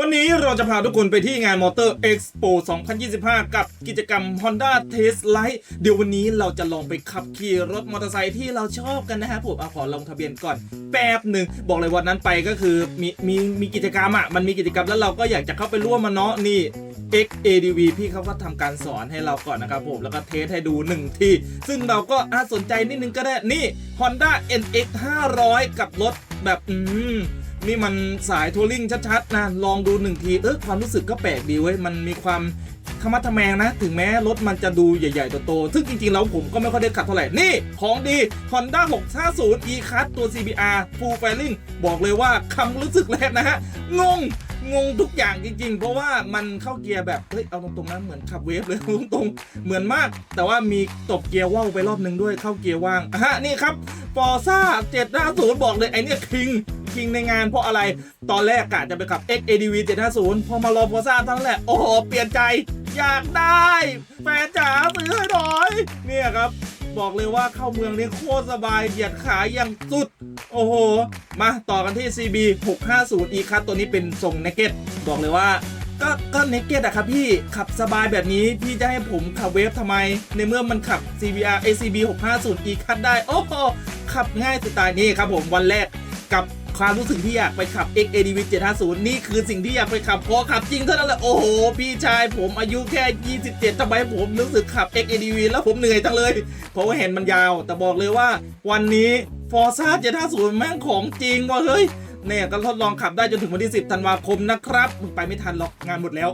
วันนี้เราจะพาทุกคนไปที่งาน Motor Expo 2025 กับกิจกรรม Honda Test Light เดี๋ยววันนี้เราจะลองไปขับขี่รถมอเตอร์ไซค์ที่เราชอบกันนะครับผมเอาขอลงทะเบียนก่อนแป๊บหนึ่ง บอกเลยวันนั้นไปก็คือมีมีมีกิจกรรมอะ มันมีกิจกรรมแล้วเราก็อยากจะเข้าไปร่วมมาเนาะนี่ XADV พี่เขาก็ทำการสอนให้เราก่อนนะครับผมแล้วก็เทสให้ดูหนึ่งที ซึ่งเราก็อาสนใจนิดนึงก็ได้นี่ Honda NX 500 กับรถแบบ อืม นี่มันสายทัวริงชัดๆนะลองดูหนึ่งทีเออความรู้สึกก็แปลกดีเว้ยมันมีความขมัดทะแมงนะ ถึงแม้รถมันจะดูใหญ่ๆโตๆซึ่งจริงๆ แล้วผมก็ไม่ค่อยได้ขับเท่าไหร่ นี่ ของดี Honda 650 e-Class ตัว CBR Full Fairing บอกเลยว่าคำรู้สึกแรกนะฮะ งง งงทุกอย่างจริงๆ เพราะว่ามันเข้าเกียร์แบบ เฮ้ย เอาตรงๆนะเหมือนขับเวฟเลยตรงๆ เหมือนมาก แต่ว่ามีตบเกียร์ว่าวไปรอบนึงด้วยเข้าเกียร์ว่างอะฮะนี่ครับฟอร์ซ่า750บอกเลยไอเนี่ยคิง คิงในงานเพราะอะไร ตอนแรกกะจะไปขับ XADV 750 พอมารอฟอร์ซ่าเท่านั้นแหละ โอ้โห เปลี่ยนใจ อยากได้ แฟนจ๋าซื้อให้หน่อย เนี่ยครับ บอกเลยว่าเข้าเมืองนี่โคตรสบาย เหยียดขาอย่างสุด โอ้โห มาต่อกันที่ CB 650 e คัตัวนี้เป็นทรงเนเก็ตบอกเลยว่าก็ก็เนเก็ตอะครับพี่ขับสบายแบบนี้ พี่จะให้ผมขับเวฟทำไม ในเมื่อมันขับ CBR ACB 650 e คัได้ โอ้โห ขับง่ายสไตล์นี้ครับผมวันแรกกับ ความรู้สึกที่อยากไปขับ XADV 750 นี่คือสิ่งที่อยากไปขับพอขับจริงเท่านั้นแหละโอ้โห พี่ชายผมอายุแค่ 27ทำไมผมรู้สึกขับ XADV แล้วผมเหนื่อยจังเลย เพราะว่าเห็นมันยาว แต่บอกเลยว่าวันนี้ Forza 750 แม่งของจริงว่ะเฮ้ยเนี่ยก็ทดลองขับได้จนถึงวันที่ 10 ธันวาคมนะครับ มึงไปไม่ทันหรอกงานหมดแล้ว